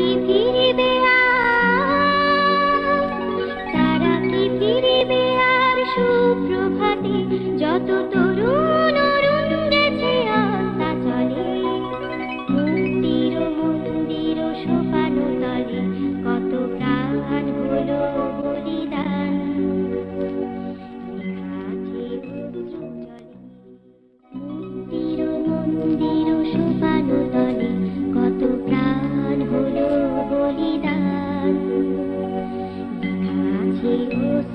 ভাঙা তারা